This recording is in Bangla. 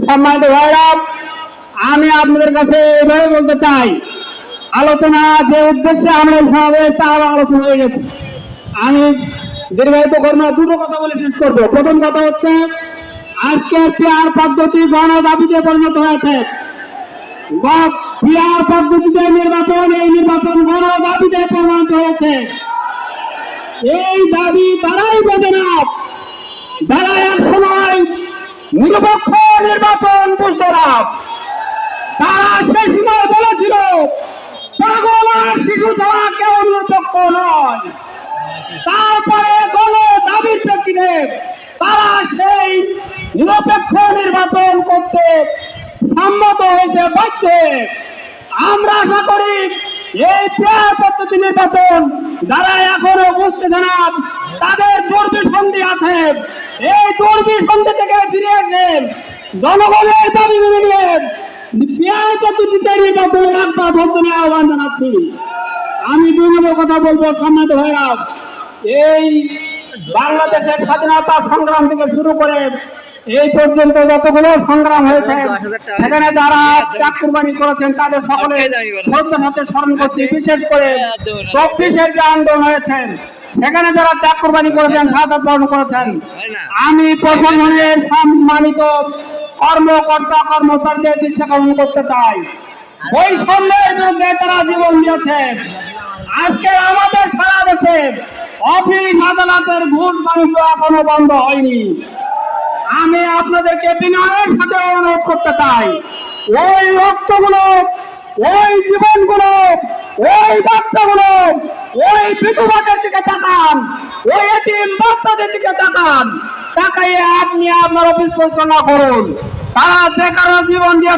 সম্মানিত ভাইরা আমি আপনাদের কাছে এইভাবে বলতে চাই আলোচনা যে উদ্দেশ্যে আমরা সমাবেশ তা আবার আলোচনা হয়ে গেছে। আমি দীর্ঘায়িত করব না, দুটো কথা বলে শেষ করব। প্রথম কথা হচ্ছে আজকে পেয়ার পদ্ধতি গণ দাবিতে পরিণত হয়েছে। পেয়ার পদ্ধতিতে নির্বাচন এই নির্বাচন গণ দাবিতে পরিণত হয়েছে। এই দাবি তারাই বোঝে না যারা নিরপেক্ষ নির্বাচন, বুঝতো না তারা সেই সময় বলেছিল পাগল আর শিশু ছাড়া কেউ নিরপেক্ষ নয়। তারপরে কোন দাবির প্রেক্ষিতে তারা সেই নিরপেক্ষ নির্বাচন করতে সম্মত হয়েছে বাধ্য আমরা আশা করি এই পেয়ার পদ্ধতি নির্বাচন যারা এখনও বুঝতে জানান তাদের দুর্বিসন্ধি আছে। এই দুর্বিসন্ধি থেকে ফিরে এসে জনগণের দাবি মেনে পদ্ধতিতে ভোট আহ্বান জানাচ্ছি। আমি দুই নম্বর কথা বলব সম্মানিত ভাইরা। এই বাংলাদেশের স্বাধীনতা সংগ্রাম থেকে শুরু করে এই পর্যন্ত যতগুলো সংগ্রাম হয়েছে সেখানে যারা ত্যাগ কুরবানি করেছেন তাদের সকলে শ্রদ্ধার সাথে স্মরণ করছি। বিশেষ করে চব্বিশের যে আন্দোলন হয়েছে সেখানে যারা ত্যাগ কুরবানি করেছেন, সাদা বরণ করেছেন, আমি প্রশাসনের সম্মানিত কর্মকর্তা, কর্মচারীদের দৃষ্টি আকর্ষণ করতে চাই। বৈষম্যের বিরুদ্ধে তারা জীবন দিয়েছে। আজকে আমাদের সারা দেশে অফিস আদালতের ঘুষ বাণিজ্য এখনও বন্ধ হয়নি। আমি আপনাদেরকে বিনয়ের সাথে অনুরোধ করতে চাই। ওই রক্তগুলো, ওই জীবনগুলো ওই বিধবাদের দিকে তাকান, ওই এটিম বাচ্চাদের দিকে তাকান। তাকাইয়ে আপনি আপনার অফিস পরিচালনা করুন। তারা যে কারণে জীবন দিয়ে